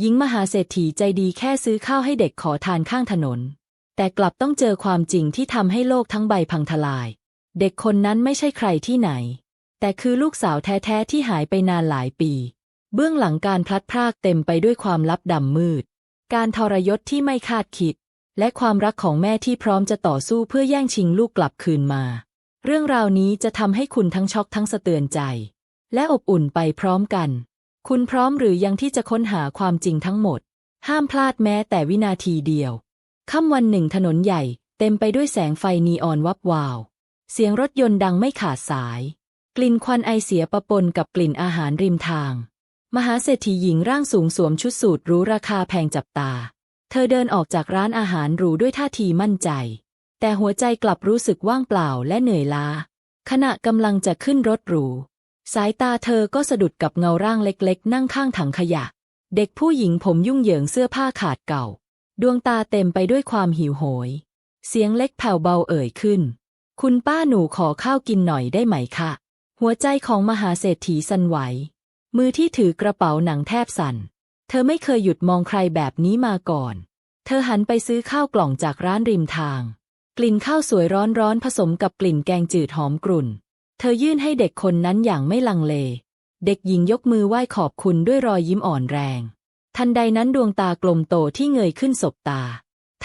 หญิงมหาเศรษฐีใจดีแค่ซื้อข้าวให้เด็กขอทานข้างถนน แต่กลับต้องเจอความจริงที่ทำให้โลกทั้งใบพังทลาย เด็กคนนั้นไม่ใช่ใครที่ไหน แต่คือลูกสาวแท้ๆที่หายไปนานหลายปี เบื้องหลังการพลัดพรากเต็มไปด้วยความลับดำมืด การทรยศที่ไม่คาดคิด และความรักของแม่ที่พร้อมจะต่อสู้เพื่อแย่งชิงลูกกลับคืนมา เรื่องราวนี้จะทำให้คุณทั้งช็อกทั้งสะเตือนใจ และอบอุ่นไปพร้อมกัน คุณพร้อมหรือยังที่จะค้นหาความจริงทั้งหมด ห้ามพลาดแม้แต่วินาทีเดียว ค่ำวันหนึ่งถนนใหญ่ เต็มไปด้วยแสงไฟนีออนวับวาว เสียงรถยนต์ดังไม่ขาดสาย กลิ่นควันไอเสียปะปนกับกลิ่นอาหารริมทาง มหาเศรษฐีหญิงร่างสูงสวมชุดสูทหรูราคาแพงจับตา เธอเดินออกจากร้านอาหารหรูด้วยท่าทีมั่นใจ แต่หัวใจกลับรู้สึกว่างเปล่าและเหนื่อยล้าขณะกำลังจะขึ้นรถหรู สายตาเธอก็สะดุดกับเงาร่างเล็กๆ นั่งข้างถังขยะ เด็กผู้หญิงผมยุ่งเหยิงเสื้อผ้าขาดเก่า ดวงตาเต็มไปด้วยความหิวโหย เสียงเล็กแผ่วเบาเอ่ยขึ้น คุณป้าหนูขอข้าวกินหน่อยได้ไหมคะ หัวใจของมหาเศรษฐีสั่นไหว มือที่ถือกระเป๋าหนังแทบสั่น เธอไม่เคยหยุดมองใครแบบนี้มาก่อน เธอหันไปซื้อข้าวกล่องจากร้านริมทาง กลิ่นข้าวสวยร้อนๆผสมกับกลิ่นแกงจืดหอมกรุ่น เธอยื่นให้เด็กคนนั้นอย่างไม่ลังเล เด็กหญิงยกมือไหว้ขอบคุณด้วยรอยยิ้มอ่อนแรง ทันใดนั้นดวงตากลมโตที่เงยขึ้นสบตา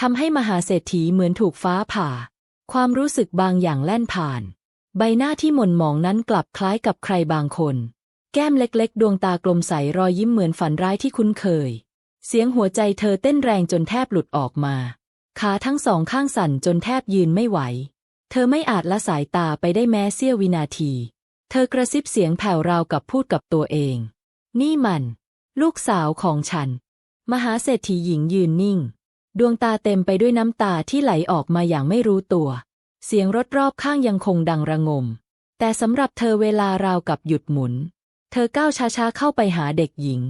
ทำให้มหาเศรษฐีเหมือนถูกฟ้าผ่า ความรู้สึกบางอย่างแล่นผ่าน ใบหน้าที่หม่นหมองนั้นกลับคล้ายกับใครบางคน แก้มเล็กๆ ดวงตากลมใสรอยยิ้มเหมือนฝันร้ายที่คุ้นเคย เสียงหัวใจเธอเต้นแรงจนแทบหลุดออกมา ขาทั้งสองข้างสั่นจนแทบยืนไม่ไหว เธอไม่อาจละสายตาไปได้แม้เสี้ยววินาที เธอกระซิบเสียงแผ่วราวกับพูดกับตัวเอง นี่มัน ลูกสาวของฉัน มหาเศรษฐีหญิงยืนนิ่ง ดวงตาเต็มไปด้วยน้ำตาที่ไหลออกมาอย่างไม่รู้ตัว เสียงรถรอบข้างยังคงดังระงม แต่สำหรับเธอเวลาราวกับหยุดหมุน เธอก้าวช้าๆเข้าไปหาเด็กหญิง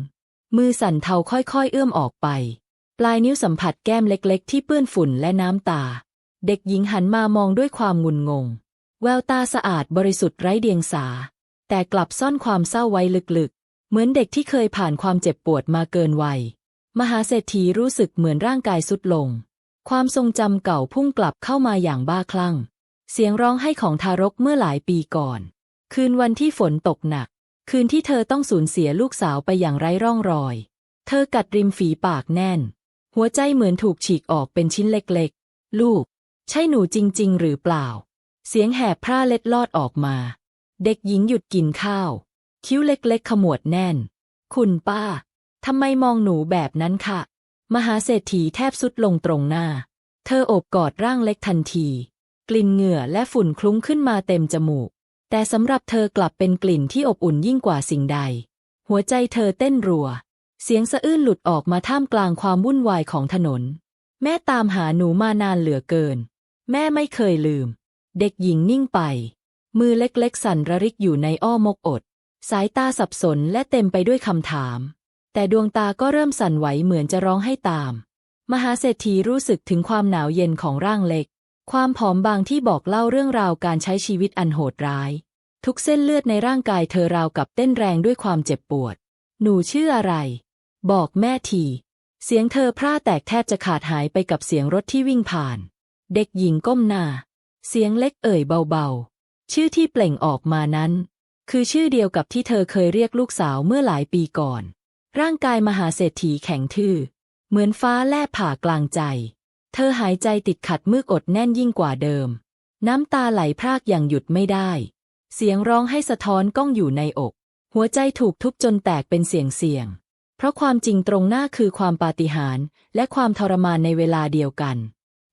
มือสั่นเทาค่อยๆเอื้อมออกไป ปลายนิ้วสัมผัสแก้มเล็กๆ ที่เปื้อนฝุ่นและน้ำตา เด็กหญิงหันมามองด้วยความงุนงง แววตาสะอาดบริสุทธิ์ไร้เดียงสา แต่กลับซ่อนความเศร้าไว้ลึกๆ เหมือนเด็กที่เคยผ่านความเจ็บปวดมาเกินวัย มหาเศรษฐีรู้สึกเหมือนร่างกายสุดลง ความทรงจำเก่าพุ่งกลับเข้ามาอย่างบ้าคลั่ง เสียงร้องไห้ของทารกเมื่อหลายปีก่อน คืนวันที่ฝนตกหนัก คืนที่เธอต้องสูญเสียลูกสาวไปอย่างไร้ร่องรอย เธอกัดริมฝีปากแน่น หัวใจเหมือนถูกฉีกออกเป็นชิ้นเล็กๆ ลูก ใช่หนูจริง ๆ หรือเปล่า เสียงแหบพร่าเล็ดลอดออกมา เด็กหญิงหยุดกินข้าว คิ้วเล็กๆ ขมวดแน่น คุณป้าทำไมมองหนูแบบนั้นคะมหาเศรษฐีแทบสุดลงตรงหน้า เธอโอบกอดร่างเล็กทันที กลิ่นเหงื่อและฝุ่นคลุ้งขึ้นมาเต็มจมูก แต่สำหรับเธอกลับเป็นกลิ่นที่อบอุ่นยิ่งกว่าสิ่งใด หัวใจเธอเต้นรัว เสียงสะอื้นหลุดออกมาท่ามกลางความวุ่นวายของถนน แม่ตามหาหนูมานานเหลือเกิน แม่ไม่เคยลืม เด็กหญิงนิ่งไป มือเล็กๆ สั่นระริกอยู่ในอ้อมกอด สายตาสับสนและเต็มไปด้วยคำถาม แต่ดวงตาก็เริ่มสั่นไหวเหมือนจะร้องให้ตาม มหาเศรษฐีรู้สึกถึงความหนาวเย็นของร่างเล็ก ความผอมบางที่บอกเล่าเรื่องราวการใช้ชีวิตอันโหดร้าย ทุกเส้นเลือดในร่างกายเธอราวกับเต้นแรงด้วยความเจ็บปวด หนูชื่ออะไร บอกแม่ที เสียงเธอพร่าแตกแทบจะขาดหายไปกับเสียงรถที่วิ่งผ่าน เด็กหญิงก้มหน้า เสียงเล็กเอ่ยเบาๆ ชื่อที่เปล่งออกมานั้น คือชื่อเดียวกับที่เธอเคยเรียกลูกสาวเมื่อหลายปีก่อน ร่างกายมหาเศรษฐีแข็งทื่อ เหมือนฟ้าแลบผ่ากลางใจ เธอหายใจติดขัดมือกอดแน่นยิ่งกว่าเดิม น้ำตาไหลพรากอย่างหยุดไม่ได้ เสียงร้องให้สะท้อนก้องอยู่ในอก หัวใจถูกทุบจนแตกเป็นเสียงเสียง เพราะความจริงตรงหน้าคือความปาฏิหาริย์และความทรมานในเวลาเดียวกัน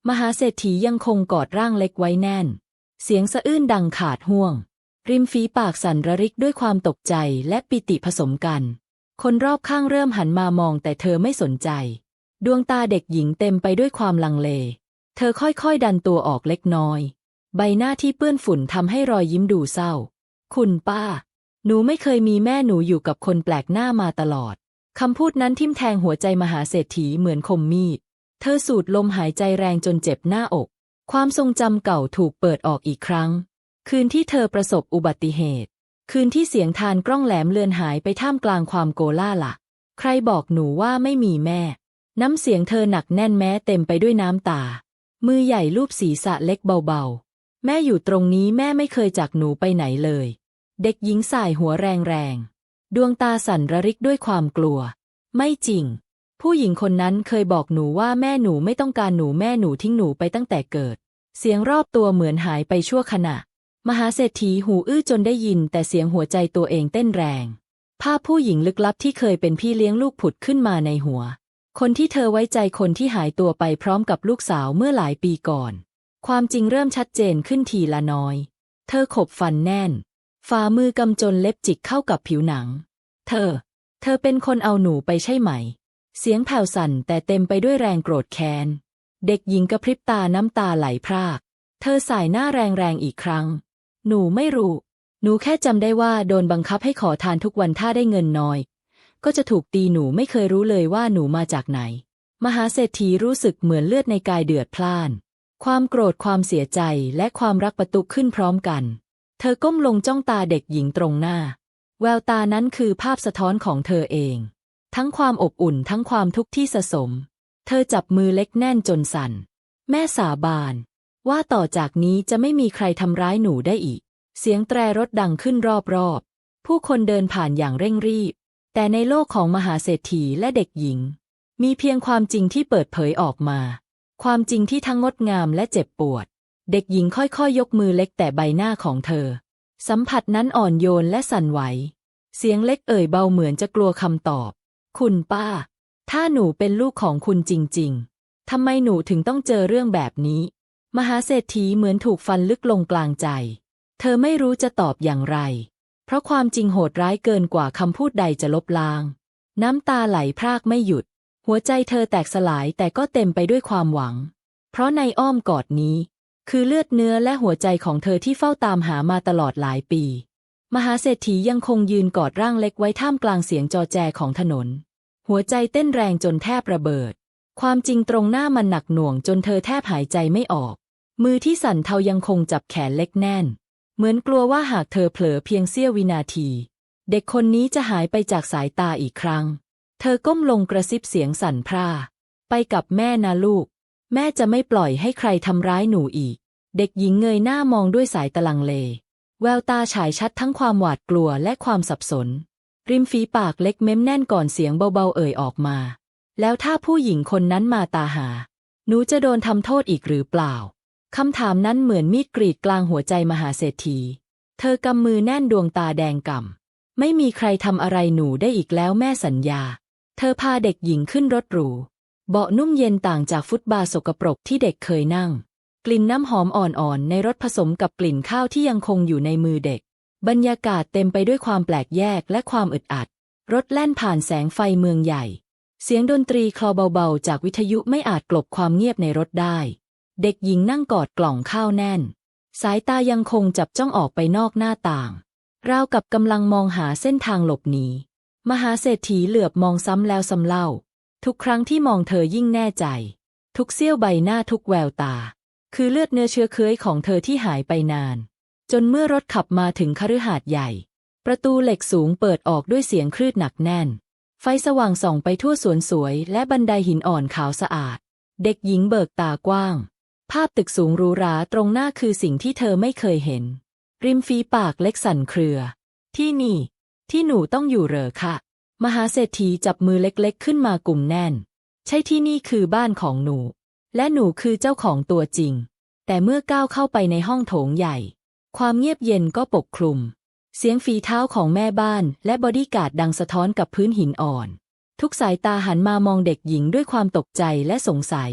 มหาเศรษฐียังคงกอดร่างเล็กไว้แน่น เสียงสะอื้นดังขาดห่วง ริมฝีปากสั่นระริกด้วยความตกใจและปิติผสมกัน คนรอบข้างเริ่มหันมามองแต่เธอไม่สนใจ ดวงตาเด็กหญิงเต็มไปด้วยความลังเล เธอค่อยๆดันตัวออกเล็กน้อย ใบหน้าที่เปื้อนฝุ่นทำให้รอยยิ้มดูเศร้า คุณป้า หนูไม่เคยมีแม่หนูอยู่กับคนแปลกหน้ามาตลอดคำพูดนั้นทิ่มแทงหัวใจมหาเศรษฐีเหมือนคมมีด เธอสูดลมหายใจแรงจนเจ็บหน้าอก ความทรงจำเก่าถูกเปิดออกอีกครั้ง คืนที่เธอประสบอุบัติเหตุ คืนที่เสียงทานกล้องแหลมเลือนหายไปท่ามกลางความโกล่าหละใครบอกหนูว่าไม่มีแม่ น้ำเสียงเธอหนักแน่นแม้เต็มไปด้วยน้ำตา มือใหญ่ลูบศีรษะเล็กเบาๆ แม่อยู่ตรงนี้แม่ไม่เคยจากหนูไปไหนเลย เด็กหญิงสายหัวแรงๆ ดวงตาสั่นระริกด้วยความกลัว ไม่จริง ผู้หญิงคนนั้นเคยบอกหนูว่าแม่หนูไม่ต้องการหนูแม่หนูทิ้งหนูไปตั้งแต่เกิด เสียงรอบตัวเหมือนหายไปชั่วขณะ มหาเศรษฐีหูอื้อจนได้ยินแต่เสียงหัวใจตัวเองเต้นแรง ภาพผู้หญิงลึกลับที่เคยเป็นพี่เลี้ยงลูกผุดขึ้นมาในหัว คนที่เธอไว้ใจคนที่หายตัวไปพร้อมกับลูกสาวเมื่อหลายปีก่อน ความจริงเริ่มชัดเจนขึ้นทีละน้อย เธอขบฟันแน่น ฝ่ามือกำจนเล็บจิกเข้ากับผิวหนัง เธอ เธอเป็นคนเอาหนูไปใช่ไหม เสียงแผ่วสั่นแต่เต็มไปด้วยแรงโกรธแค้น เด็กหญิงกระพริบตาน้ำตาไหลพราก เธอสายหน้าแรงๆอีกครั้ง หนูไม่รู้ หนูแค่จำได้ว่าโดนบังคับให้ขอทานทุกวันถ้าได้เงินน้อย ก็จะถูกตีหนูไม่เคยรู้เลยว่าหนูมาจากไหน มหาเศรษฐีรู้สึกเหมือนเลือดในกายเดือดพล่าน ความโกรธความเสียใจและความรักประตุขึ้นพร้อมกัน เธอก้มลงจ้องตาเด็กหญิงตรงหน้า แววตานั้นคือภาพสะท้อนของเธอเอง ทั้งความอบอุ่นทั้งความทุกข์ที่สะสม เธอจับมือเล็กแน่นจนสั่น แม่สาบาน ว่าต่อจากนี้จะไม่มีใครทำร้ายหนูได้อีก เสียงแตรรถดังขึ้นรอบๆ ผู้คนเดินผ่านอย่างเร่งรีบ แต่ในโลกของมหาเศรษฐีและเด็กหญิง มีเพียงความจริงที่เปิดเผยออกมา ความจริงที่ทั้งงดงามและเจ็บปวด เด็กหญิงค่อยๆ ยกมือเล็กแต่ใบหน้าของเธอ สัมผัสนั้นอ่อนโยนและสั่นไหว เสียงเล็กเอ่ยเบาเหมือนจะกลัวคำตอบ คุณป้า ถ้าหนูเป็นลูกของคุณจริง ๆ ทำไมหนูถึงต้องเจอเรื่องแบบนี้ มหาเศรษฐีเหมือนถูกฟันลึกลงกลางใจ เธอไม่รู้จะตอบอย่างไร เพราะความจริงโหดร้ายเกินกว่าคำพูดใดจะลบล้าง น้ำตาไหลพรากไม่หยุด หัวใจเธอแตกสลายแต่ก็เต็มไปด้วยความหวัง เพราะในอ้อมกอดนี้ คือเลือดเนื้อและหัวใจของเธอที่เฝ้าตามหามาตลอดหลายปี มหาเศรษฐียังคงยืนกอดร่างเล็กไว้ท่ามกลางเสียงจอแจของถนน หัวใจเต้นแรงจนแทบระเบิด ความจริงตรงหน้ามันหนักหน่วงจนเธอแทบหายใจไม่ออก มือที่สั่นเทายังคงจับแขนเล็กแน่น เหมือนกลัวว่าหากเธอเผลอเพียงเสี้ยววินาที เด็กคนนี้จะหายไปจากสายตาอีกครั้ง เธอก้มลงกระซิบเสียงสั่นพร่า ไปกับแม่นะลูก แม่จะไม่ปล่อยให้ใครทำร้ายหนูอีก เด็กหญิงเงยหน้ามองด้วยสายตะลังเล แววตาฉายชัดทั้งความหวาดกลัวและความสับสน ริมฝีปากเล็กเม้มแน่นก่อนเสียงเบาๆเอ่ยออกมา แล้วถ้าผู้หญิงคนนั้นมาตาหา หนูจะโดนทำโทษอีกหรือเปล่าคำถามนั้นเหมือนมีดกรีดกลางหัวใจมหาเศรษฐี เธอกำมือแน่นดวงตาแดงก่ำ ไม่มีใครทำอะไรหนูได้อีกแล้วแม่สัญญา เธอพาเด็กหญิงขึ้นรถหรู เบาะนุ่มเย็นต่างจากฟุตบาร์สกปรกที่เด็กเคยนั่ง กลิ่นน้ำหอมอ่อนๆในรถผสมกับกลิ่นข้าวที่ยังคงอยู่ในมือเด็ก บรรยากาศเต็มไปด้วยความแปลกแยกและความอึดอัด รถแล่นผ่านแสงไฟเมืองใหญ่ เสียงดนตรีคลอเบาๆ จากวิทยุไม่อาจกลบความเงียบในรถได้ เด็กหญิงนั่งกอดกล่องข้าวแน่น สายตายังคงจับจ้องออกไปนอกหน้าต่าง ราวกับกำลังมองหาเส้นทางหลบหนีมหาเศรษฐีเหลือบมองซ้ำแล้วซ้ำเล่า ทุกครั้งที่มองเธอยิ่งแน่ใจ ทุกเสี้ยวใบหน้าทุกแววตา คือเลือดเนื้อเชื้อเค้ยของเธอที่หายไปนาน จนเมื่อรถขับมาถึงคฤหาสน์ใหญ่ ประตูเหล็กสูงเปิดออกด้วยเสียงคลืดหนักแน่น ไฟสว่างส่องไปทั่วสวนสวย และบันไดหินอ่อนขาวสะอาด เด็กหญิงเบิกตากว้าง ภาพตึกสูงหรูหราตรงหน้าคือสิ่งที่เธอไม่เคยเห็น ริมฝีปากเล็กสั่นเครือ ที่นี่ ที่หนูต้องอยู่เหรอคะมหาเศรษฐีจับมือเล็กๆ ขึ้นมากลุ่มแน่น ใช่ที่นี่คือบ้านของหนู และหนูคือเจ้าของตัวจริง แต่เมื่อก้าวเข้าไปในห้องโถงใหญ่ ความเงียบเย็นก็ปกคลุม เสียงฝีเท้าของแม่บ้านและบอดี้การ์ดดังสะท้อนกับพื้นหินอ่อน ทุกสายตาหันมามองเด็กหญิงด้วยความตกใจและสงสัย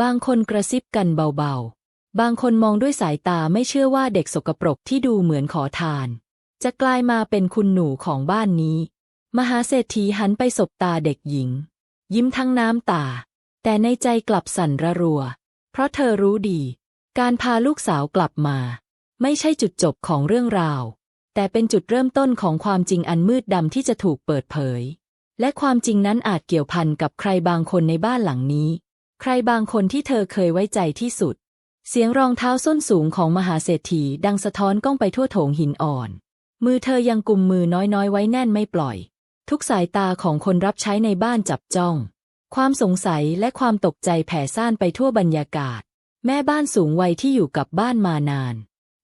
บางคนกระซิบกันเบาๆ บางคนมองด้วยสายตาไม่เชื่อว่าเด็กสกปรกที่ดูเหมือนขอทาน จะกลายมาเป็นคุณหนูของบ้านนี้ มหาเศรษฐีหันไปสบตาเด็กหญิง ยิ้มทั้งน้ำตา แต่ในใจกลับสั่นระรัว เพราะเธอรู้ดี การพาลูกสาวกลับมา ไม่ใช่จุดจบของเรื่องราว แต่เป็นจุดเริ่มต้นของความจริงอันมืดดำที่จะถูกเปิดเผย และความจริงนั้นอาจเกี่ยวพันกับใครบางคนในบ้านหลังนี้ ใครบางคนที่เธอเคยไว้ใจที่สุด เสียงรองเท้าส้นสูงของมหาเศรษฐีดังสะท้อนก้องไปทั่วโถงหินอ่อน มือเธอยังกุมมือน้อยๆไว้แน่นไม่ปล่อย ทุกสายตาของคนรับใช้ในบ้านจับจ้อง ความสงสัยและความตกใจแผ่ซ่านไปทั่วบรรยากาศ แม่บ้านสูงวัยที่อยู่กับบ้านมานาน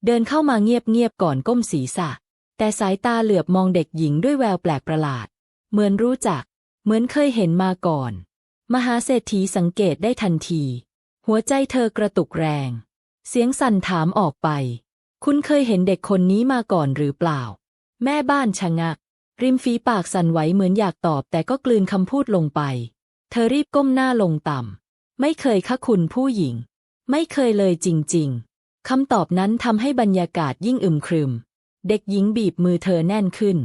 เดินเข้ามาเงียบๆก่อนก้มศีรษะ แต่สายตาเหลือบมองเด็กหญิงด้วยแววแปลกประหลาด เหมือนรู้จัก เหมือนเคยเห็นมาก่อน มหาเศรษฐีสังเกตได้ทันที หัวใจเธอกระตุกแรง เสียงสั่นถามออกไป คุณเคยเห็นเด็กคนนี้มาก่อนหรือเปล่า แม่บ้านชะงัก ริมฝีปากสั่นไหวเหมือนอยากตอบแต่ก็กลืนคำพูดลงไป เธอรีบก้มหน้าลงต่ำ ไม่เคยค่ะคุณผู้หญิง ไม่เคยเลยจริง ๆ คำตอบนั้นทำให้บรรยากาศยิ่งอึมครึม เด็กหญิงบีบมือเธอแน่นขึ้น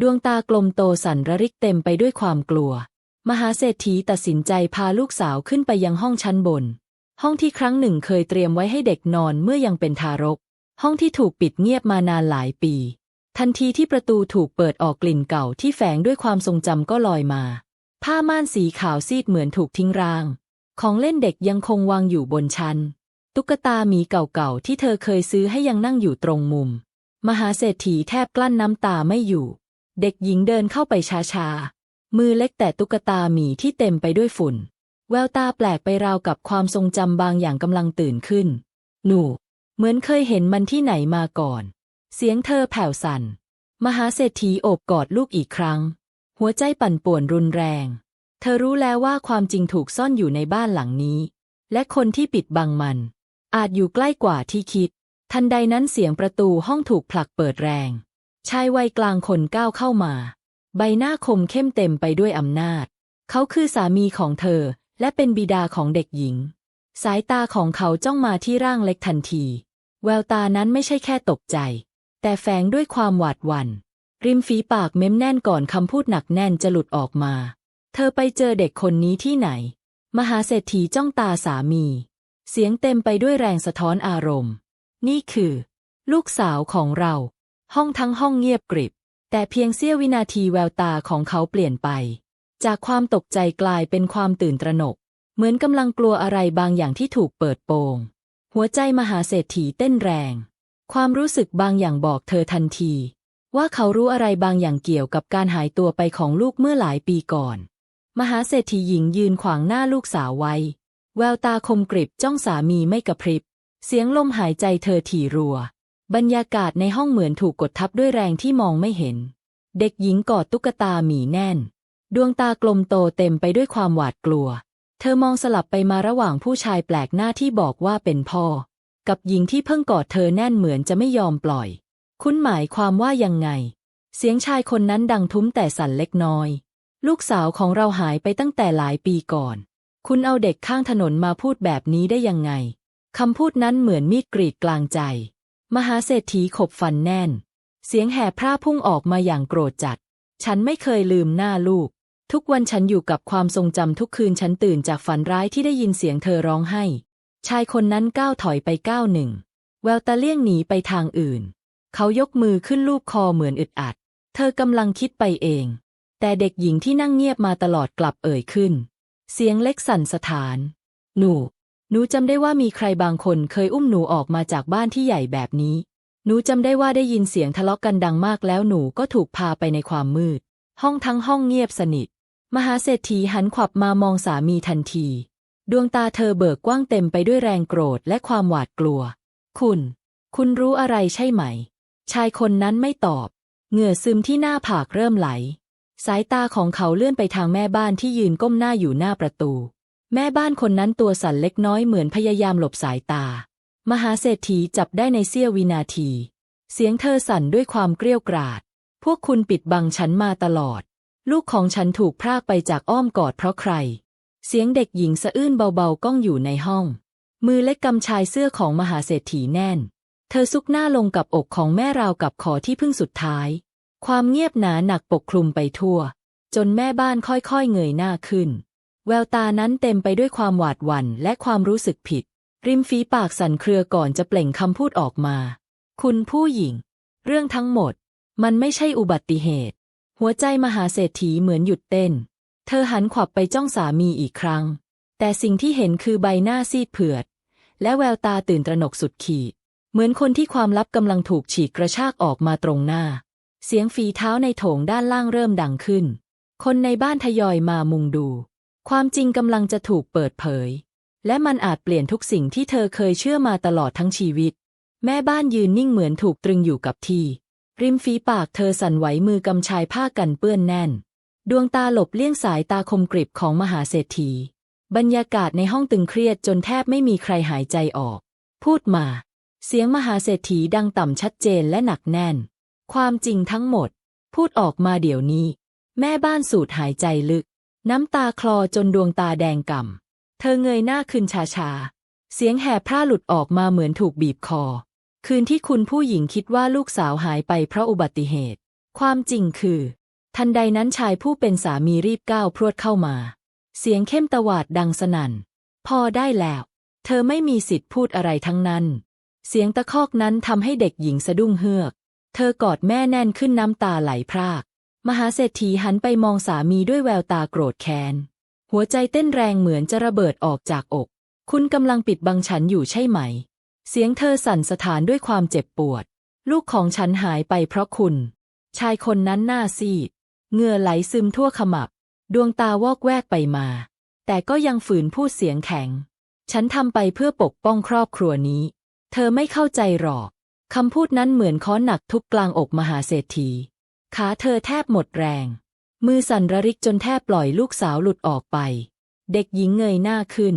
ดวงตากลมโตสั่นระริกเต็มไปด้วยความกลัว มหาเศรษฐีตัดสินใจพาลูกสาวขึ้นไปยังห้องชั้นบน ห้องที่ครั้งหนึ่งเคยเตรียมไว้ให้เด็กนอนเมื่อยังเป็นทารก ห้องที่ถูกปิดเงียบมานานหลายปี ทันทีที่ประตูถูกเปิดออกกลิ่นเก่าที่แฝงด้วยความทรงจำก็ลอยมา ผ้าม่านสีขาวซีดเหมือนถูกทิ้งร้าง ของเล่นเด็กยังคงวางอยู่บนชั้น ตุ๊กตาหมีเก่าๆที่เธอเคยซื้อให้ยังนั่งอยู่ตรงมุม มหาเศรษฐีแทบกลั้นน้ำตาไม่อยู่ เด็กหญิงเดินเข้าไปช้าๆ มือเล็กแต่ตุ๊กตาหมีที่เต็มไปด้วยฝุ่น แววตาแปลกไปราวกับความทรงจำบางอย่างกำลังตื่นขึ้น หนู เหมือนเคยเห็นมันที่ไหนมาก่อน เสียงเธอแผ่วสั่น มหาเศรษฐีโอบกอดลูกอีกครั้ง หัวใจปั่นป่วนรุนแรง เธอรู้แล้วว่าความจริงถูกซ่อนอยู่ในบ้านหลังนี้ และคนที่ปิดบังมัน อาจอยู่ใกล้กว่าที่คิด ทันใดนั้นเสียงประตูห้องถูกผลักเปิดแรง ชายวัยกลางคนก้าวเข้ามา ใบหน้าคมเข้มเต็มไปด้วยอำนาจ เขาคือสามีของเธอ และเป็นบิดาของเด็กหญิง สายตาของเขาจ้องมาที่ร่างเล็กทันที แววตานั้นไม่ใช่แค่ตกใจ แต่แฝงด้วยความหวาดหวัน่น ริมฝีปากเม้มแน่นก่อนคำพูดหนักแน่นจะหลุดออกมา เธอไปเจอเด็กคนนี้ที่ไหน มหาเศรษฐีจ้องตาสามี เสียงเต็มไปด้วยแรงสะท้อนอารมณ์ นี่คือ ลูกสาวของเรา ห้องทั้งห้องเงียบกริบ แต่เพียงเสี้ยววินาทีแววตาของเขาเปลี่ยนไป จากความตกใจกลายเป็นความตื่นตระหนก เหมือนกำลังกลัวอะไรบางอย่างที่ถูกเปิดโปง หัวใจมหาเศรษฐีเต้นแรง ความรู้สึกบางอย่างบอกเธอทันที ว่าเขารู้อะไรบางอย่างเกี่ยวกับการหายตัวไปของลูกเมื่อหลายปีก่อน มหาเศรษฐีหญิงยืนขวางหน้าลูกสาวไว้ แววตาคมกริบจ้องสามีไม่กระพริบ เสียงลมหายใจเธอถี่รัว บรรยากาศในห้องเหมือนถูกกดทับด้วยแรงที่มองไม่เห็น เด็กหญิงกอดตุ๊กตาหมีแน่น ดวงตากลมโตเต็มไปด้วยความหวาดกลัว เธอมองสลับไปมาระหว่างผู้ชายแปลกหน้าที่บอกว่าเป็นพ่อ กับหญิงที่เพิ่งกอดเธอแน่นเหมือนจะไม่ยอมปล่อย คุณหมายความว่ายังไง เสียงชายคนนั้นดังทุ้มแต่สั่นเล็กน้อย ลูกสาวของเราหายไปตั้งแต่หลายปีก่อน คุณเอาเด็กข้างถนนมาพูดแบบนี้ได้ยังไง คำพูดนั้นเหมือนมีดกรีดกลางใจ มหาเศรษฐีขบฟันแน่น เสียงแห่พร่าพุ่งออกมาอย่างโกรธจัด ฉันไม่เคยลืมหน้าลูก ทุกวันฉันอยู่กับความทรงจำทุกคืนฉันตื่นจากฝันร้ายที่ได้ยินเสียงเธอร้องไห้ ชายคนนั้นก้าวถอยไปก้าวหนึ่ง แววตาเลี่ยงหนีไปทางอื่น เขายกมือขึ้นลูบคอเหมือนอึดอัด เธอกำลังคิดไปเอง แต่เด็กหญิงที่นั่งเงียบมาตลอดกลับเอ่ยขึ้น เสียงเล็กสั่นสถาน หนู หนูจำได้ว่ามีใครบางคนเคยอุ้มหนูออกมาจากบ้านที่ใหญ่แบบนี้ หนูจำได้ว่าได้ยินเสียงทะเลาะกันดังมากแล้วหนูก็ถูกพาไปในความมืด ห้องทั้งห้องเงียบสนิท มหาเศรษฐีหันขวับมามองสามีทันที ดวงตาเธอเบิกกว้างเต็มไปด้วยแรงโกรธและความหวาดกลัว คุณ คุณรู้อะไรใช่ไหม ชายคนนั้นไม่ตอบ เหงื่อซึมที่หน้าผากเริ่มไหล สายตาของเขาเลื่อนไปทางแม่บ้านที่ยืนก้มหน้าอยู่หน้าประตู แม่บ้านคนนั้นตัวสั่นเล็กน้อยเหมือนพยายามหลบสายตา มหาเศรษฐีจับได้ในเสี้ยววินาที เสียงเธอสั่นด้วยความเกรี้ยวกราด พวกคุณปิดบังฉันมาตลอด ลูกของฉันถูกพรากไปจากอ้อมกอดเพราะใคร เสียงเด็กหญิงสะอื้นเบาๆก้องอยู่ในห้อง มือเล็กกำชายเสื้อของมหาเศรษฐีแน่น เธอซุกหน้าลงกับอกของแม่ราวกับขอที่พึ่งสุดท้าย ความเงียบหนาหนักปกคลุมไปทั่ว จนแม่บ้านค่อยๆเงยหน้าขึ้น แววตานั้นเต็มไปด้วยความหวาดหวั่นและความรู้สึกผิด ริมฝีปากสั่นเครือก่อนจะเปล่งคำพูดออกมา คุณผู้หญิง เรื่องทั้งหมด มันไม่ใช่อุบัติเหตุ หัวใจมหาเศรษฐีเหมือนหยุดเต้น เธอหันขวับไปจ้องสามีอีกครั้ง แต่สิ่งที่เห็นคือใบหน้าซีดเผือด และแววตาตื่นตระหนกสุดขีด เหมือนคนที่ความลับกำลังถูกฉีกกระชากออกมาตรงหน้า เสียงฝีเท้าในโถงด้านล่างเริ่มดังขึ้น คนในบ้านทยอยมามุงดู ความจริงกำลังจะถูกเปิดเผย และมันอาจเปลี่ยนทุกสิ่งที่เธอเคยเชื่อมาตลอดทั้งชีวิต แม่บ้านยืนนิ่งเหมือนถูกตรึงอยู่กับที่ ริมฝีปากเธอสั่นไหวมือกำชายผ้ากันเปื้อนแน่น ดวงตาหลบเลี่ยงสายตาคมกริบของมหาเศรษฐี บรรยากาศในห้องตึงเครียดจนแทบไม่มีใครหายใจออก พูดมา เสียงมหาเศรษฐีดังต่ำชัดเจนและหนักแน่น ความจริงทั้งหมด พูดออกมาเดี๋ยวนี้ แม่บ้านสูดหายใจลึก น้ำตาคลอจนดวงตาแดงก่ำ เธอเงยหน้าขึ้นช้าเสียงแหบพร่าหลุดออกมาเหมือนถูกบีบคอ คืนที่คุณผู้หญิงคิดว่าลูกสาวหายไปเพราะอุบัติเหตุ ความจริงคือ ทันใดนั้นชายผู้เป็นสามีรีบก้าวพรวดเข้ามา เสียงเข้มตวาดดังสนั่น พอได้แล้ว เธอไม่มีสิทธิ์พูดอะไรทั้งนั้น เสียงตะคอกนั้นทำให้เด็กหญิงสะดุ้งเฮือก เธอกอดแม่แน่นขึ้นน้ำตาไหลพราก มหาเศรษฐีหันไปมองสามีด้วยแววตาโกรธแค้น หัวใจเต้นแรงเหมือนจะระเบิดออกจากอก คุณกำลังปิดบังฉันอยู่ใช่ไหม เสียงเธอสั่นสะท้านด้วยความเจ็บปวด ลูกของฉันหายไปเพราะคุณ ชายคนนั้นหน้าซีดเหงื่อไหลซึมทั่วขมับ ดวงตาวอกแวกไปมา แต่ก็ยังฝืนพูดเสียงแข็ง ฉันทำไปเพื่อปกป้องครอบครัวนี้ เธอไม่เข้าใจหรอก คำพูดนั้นเหมือนค้อนหนักทุบกลางอกมหาเศรษฐี ขาเธอแทบหมดแรง มือสั่นระริกจนแทบปล่อยลูกสาวหลุดออกไป เด็กหญิงเงยหน้าขึ้น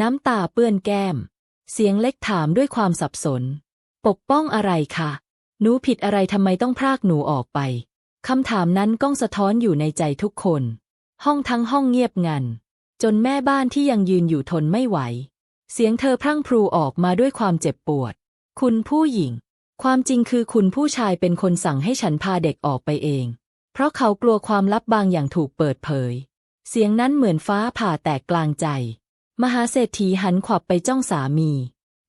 น้ำตาเปื้อนแก้ม เสียงเล็กถามด้วยความสับสน ปกป้องอะไรคะหนูผิดอะไรทำไมต้องพรากหนูออกไปคำถามนั้นก้องสะท้อนอยู่ในใจทุกคน ห้องทั้งห้องเงียบงัน จนแม่บ้านที่ยังยืนอยู่ทนไม่ไหว เสียงเธอพรั่งพรูออกมาด้วยความเจ็บปวด คุณผู้หญิง ความจริงคือคุณผู้ชายเป็นคนสั่งให้ฉันพาเด็กออกไปเอง เพราะเขากลัวความลับบางอย่างถูกเปิดเผย เสียงนั้นเหมือนฟ้าผ่าแตกกลางใจ มหาเศรษฐีหันขวับไปจ้องสามี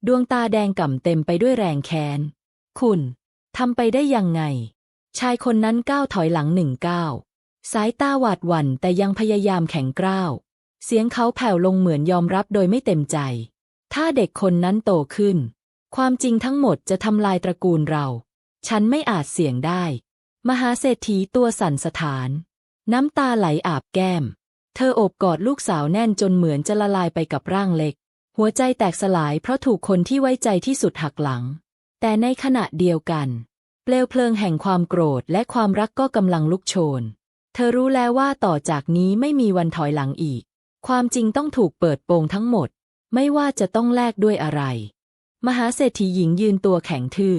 ดวงตาแดงก่ำเต็มไปด้วยแรงแค้น คุณทำไปได้ยังไง ชายคนนั้นก้าวถอยหลังหนึ่งก้าวสายตาหวาดหวั่นแต่ยังพยายามแข็งกร้าว เสียงเขาแผ่วลงเหมือนยอมรับโดยไม่เต็มใจ ถ้าเด็กคนนั้นโตขึ้น ความจริงทั้งหมดจะทำลายตระกูลเรา ฉันไม่อาจเสี่ยงได้ มหาเศรษฐีตัวสั่นสถาน น้ำตาไหลอาบแก้ม เธอโอบกอดลูกสาวแน่นจนเหมือนจะละลายไปกับร่างเล็ก หัวใจแตกสลายเพราะถูกคนที่ไว้ใจที่สุดหักหลัง แต่ในขณะเดียวกัน เปลวเพลิงแห่งความโกรธและความรักก็กำลังลุกโชน เธอรู้แล้วว่าต่อจากนี้ไม่มีวันถอยหลังอีก ความจริงต้องถูกเปิดโปงทั้งหมด ไม่ว่าจะต้องแลกด้วยอะไร มหาเศรษฐีหญิงยืนตัวแข็งทื่อ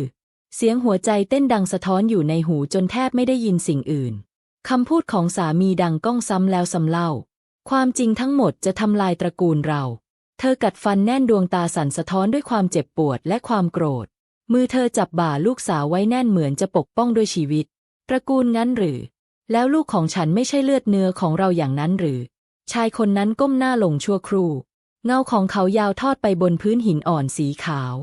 เสียงหัวใจเต้นดังสะท้อนอยู่ในหูจนแทบไม่ได้ยินสิ่งอื่น คำพูดของสามีดังก้องซ้ำแล้วซ้ำเล่า ความจริงทั้งหมดจะทำลายตระกูลเรา เธอกัดฟันแน่นดวงตาสั่นสะท้อนด้วยความเจ็บปวดและความโกรธ มือเธอจับบ่าลูกสาวไว้แน่นเหมือนจะปกป้องด้วยชีวิต ตระกูลงั้นหรือ แล้วลูกของฉันไม่ใช่เลือดเนื้อของเราอย่างนั้นหรือ ชายคนนั้นก้มหน้าลงชั่วครู่ เงาของเขายาวทอดไปบนพื้นหินอ่อนสีขาว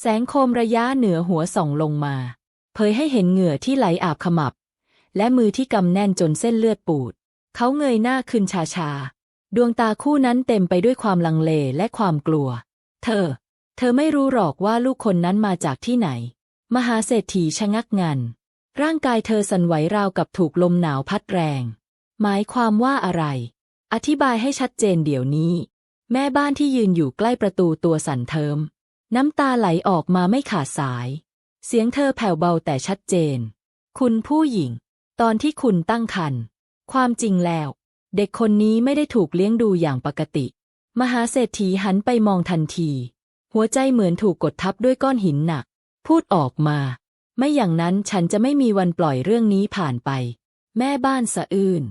แสงโคมระยะเหนือหัวส่องลงมา เผยให้เห็นเหงื่อที่ไหลอาบขมับ และมือที่กำแน่นจนเส้นเลือดปูด เขาเงยหน้าขึ้นชาๆดวงตาคู่นั้นเต็มไปด้วยความลังเลและความกลัว เธอ เธอไม่รู้หรอกว่าลูกคนนั้นมาจากที่ไหน มหาเศรษฐีชะงักงัน ร่างกายเธอสั่นไหวราวกับถูกลมหนาวพัดแรง หมายความว่าอะไร อธิบายให้ชัดเจนเดี๋ยวนี้ แม่บ้านที่ยืนอยู่ใกล้ประตูตัวสั่นเทิม น้ำตาไหลออกมาไม่ขาดสาย เสียงเธอแผ่วเบาแต่ชัดเจน คุณผู้หญิง ตอนที่คุณตั้งครรภ์ความจริงแล้ว เด็กคนนี้ไม่ได้ถูกเลี้ยงดูอย่างปกติ มหาเศรษฐีหันไปมองทันที หัวใจเหมือนถูกกดทับด้วยก้อนหินหนัก พูดออกมา ไม่อย่างนั้นฉันจะไม่มีวันปล่อยเรื่องนี้ผ่านไป แม่บ้านสะอื้น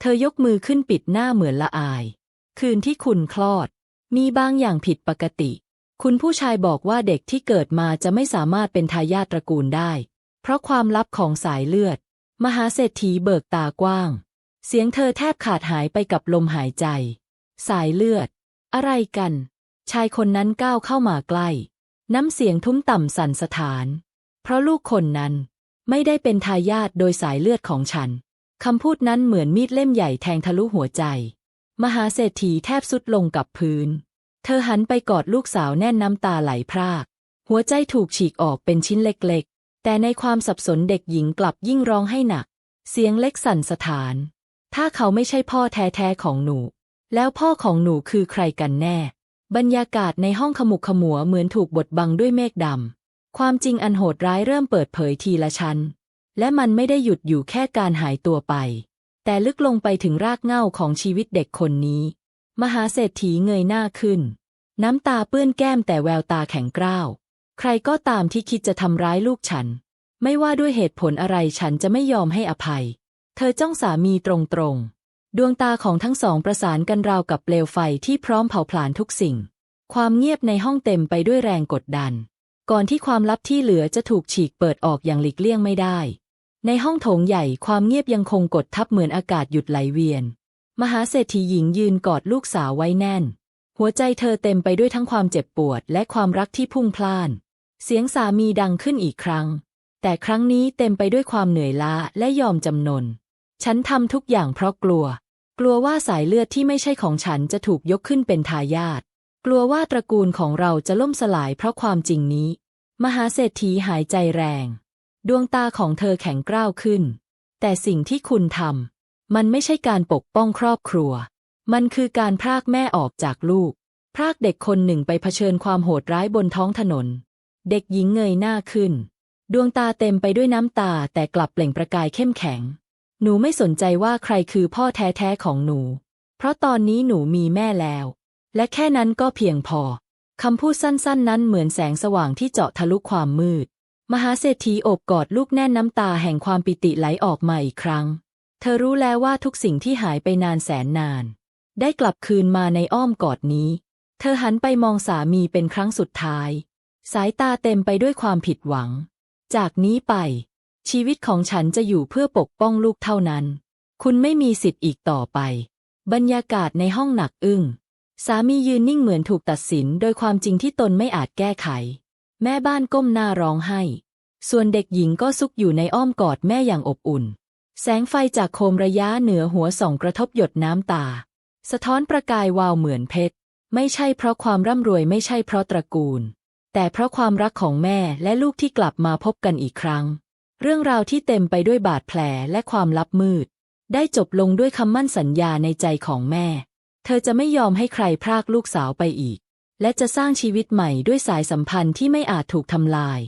เธอยกมือขึ้นปิดหน้าเหมือนละอาย คืนที่คุณคลอด มีบางอย่างผิดปกติ คุณผู้ชายบอกว่าเด็กที่เกิดมาจะไม่สามารถเป็นทายาทตระกูลได้ เพราะความลับของสายเลือด มหาเศรษฐีเบิกตากว้าง เสียงเธอแทบขาดหายไปกับลมหายใจ สายเลือด อะไรกัน ชายคนนั้นก้าวเข้ามาใกล้ น้ำเสียงทุ้มต่ำสั่นสถาน เพราะลูกคนนั้นไม่ได้เป็นทายาทโดยสายเลือดของฉัน คำพูดนั้นเหมือนมีดเล่มใหญ่แทงทะลุหัวใจ มหาเศรษฐีแทบสุดลงกับพื้น เธอหันไปกอดลูกสาวแน่นน้ำตาไหลพราก หัวใจถูกฉีกออกเป็นชิ้นเล็กๆ แต่ในความสับสนเด็กหญิงกลับยิ่งร้องให้หนัก เสียงเล็กสั่นสถาน ถ้าเขาไม่ใช่พ่อแท้ๆของหนู แล้วพ่อของหนูคือใครกันแน่ บรรยากาศในห้องขมุกขมัวเหมือนถูกบดบังด้วยเมฆดำ ความจริงอันโหดร้ายเริ่มเปิดเผยทีละชั้น และมันไม่ได้หยุดอยู่แค่การหายตัวไป แต่ลึกลงไปถึงรากเหง้าของชีวิตเด็กคนนี้ มหาเศรษฐีเงยหน้าขึ้น น้ำตาเปื้อนแก้มแต่แววตาแข็งกร้าว ใครก็ตามที่คิดจะทำร้ายลูกฉัน ไม่ว่าด้วยเหตุผลอะไรฉันจะไม่ยอมให้อภัย เธอจ้องสามีตรงๆ ดวงตาของทั้งสองประสานกันราวกับเปลวไฟที่พร้อมเผาผลาญทุกสิ่ง ความเงียบในห้องเต็มไปด้วยแรงกดดัน ก่อนที่ความลับที่เหลือจะถูกฉีกเปิดออกอย่างหลีกเลี่ยงไม่ได้ ในห้องโถงใหญ่ความเงียบยังคงกดทับเหมือนอากาศหยุดไหลเวียน มหาเศรษฐีหญิงยืนกอดลูกสาวไว้แน่น หัวใจเธอเต็มไปด้วยทั้งความเจ็บปวดและความรักที่พุ่งพล่าน เสียงสามีดังขึ้นอีกครั้ง แต่ครั้งนี้เต็มไปด้วยความเหนื่อยล้าและยอมจำนน ฉันทำทุกอย่างเพราะกลัว กลัวว่าสายเลือดที่ไม่ใช่ของฉันจะถูกยกขึ้นเป็นทายาทกลัวว่าตระกูลของเราจะล่มสลายเพราะความจริงนี้ มหาเศรษฐีหายใจแรง ดวงตาของเธอแข็งกร้าวขึ้น แต่สิ่งที่คุณทำมันไม่ใช่การปกป้องครอบครัว มันคือการพรากแม่ออกจากลูก พรากเด็กคนหนึ่งไปเผชิญความโหดร้ายบนท้องถนน เด็กหญิงเงยหน้าขึ้น ดวงตาเต็มไปด้วยน้ำตาแต่กลับเปล่งประกายเข้มแข็ง หนูไม่สนใจว่าใครคือพ่อแท้ๆของหนู เพราะตอนนี้หนูมีแม่แล้ว และแค่นั้นก็เพียงพอคำพูดสั้นๆ นั้นเหมือนแสงสว่างที่เจาะทะลุความมืด มหาเศรษฐีโอบกอดลูกแน่นน้ำตาแห่งความปิติไหลออกมาอีกครั้ง เธอรู้แล้วว่าทุกสิ่งที่หายไปนานแสนนาน ได้กลับคืนมาในอ้อมกอดนี้ เธอหันไปมองสามีเป็นครั้งสุดท้าย สายตาเต็มไปด้วยความผิดหวัง จากนี้ไป ชีวิตของฉันจะอยู่เพื่อปกป้องลูกเท่านั้น คุณไม่มีสิทธิ์อีกต่อไป บรรยากาศในห้องหนักอึ้ง สามียืนนิ่งเหมือนถูกตัดสินโดยความจริงที่ตนไม่อาจแก้ไข แม่บ้านก้มหน้าร้องไห้ ส่วนเด็กหญิงก็ซุกอยู่ในอ้อมกอดแม่อย่างอบอุ่น แสงไฟจากโคมระยะเหนือหัวส่องกระทบหยดน้ำตา สะท้อนประกายวาวเหมือนเพชร ไม่ใช่เพราะความร่ำรวยไม่ใช่เพราะตระกูล แต่เพราะความรักของแม่และลูกที่กลับมาพบกันอีกครั้ง เรื่องราวที่เต็มไปด้วยบาดแผลและความลับมืด ได้จบลงด้วยคำมั่นสัญญาในใจของแม่ เธอจะไม่ยอมให้ใครพรากลูกสาวไปอีก และจะสร้างชีวิตใหม่ด้วยสายสัมพันธ์ที่ไม่อาจถูกทำลาย